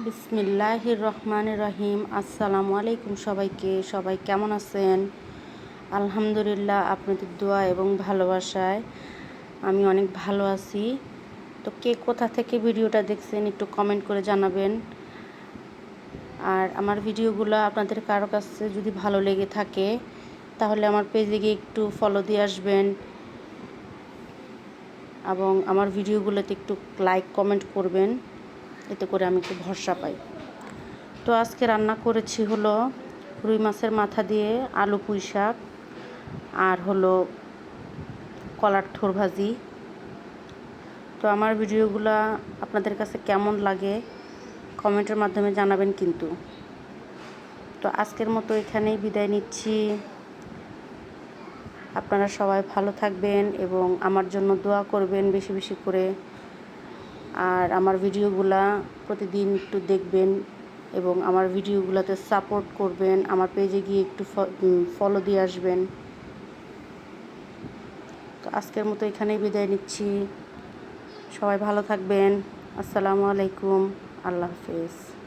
বিসমিল্লাহির রহমান রহিম। আসসালামু আলাইকুম সবাইকে। সবাই কেমন আছেন? আলহামদুলিল্লাহ, আপনাদের দোয়া এবং ভালোবাসায় আমি অনেক ভালো আছি। তো কে কোথা থেকে ভিডিওটা দেখছেন একটু কমেন্ট করে জানাবেন। আর আমার ভিডিওগুলো আপনাদের কারও কাছে যদি ভালো লেগে থাকে, তাহলে আমার পেজে গিয়ে একটু ফলো দিয়ে আসবেন। এবং আমার ভিডিওগুলোতে একটু লাইক কমেন্ট করবেন। এতে করে আমি একটু ভরসা পাই। তো আজকে রান্না করেছি হলো রুই মাছের মাথা দিয়ে আলু পুঁই শাক আর হলো কলার থোর ভাজি। তো আমার ভিডিওগুলো আপনাদের কাছে কেমন লাগে কমেন্টের মাধ্যমে জানাবেন কিন্তু। তো আজকের মতো এখানেই বিদায় নিচ্ছি। আপনারা সবাই ভালো থাকবেন এবং আমার জন্য দোয়া করবেন বেশি বেশি করে। আর আমার ভিডিওগুলা প্রতিদিন একটু দেখবেন এবং আমার ভিডিওগুলোতে সাপোর্ট করবেন, আমার পেজে গিয়ে একটু ফলো দিয়ে আসবেন। তো আজকের মতো এখানেই বিদায় নিচ্ছি। সবাই ভালো থাকবেন। আসসালামু আলাইকুম। আল্লাহ হাফেজ।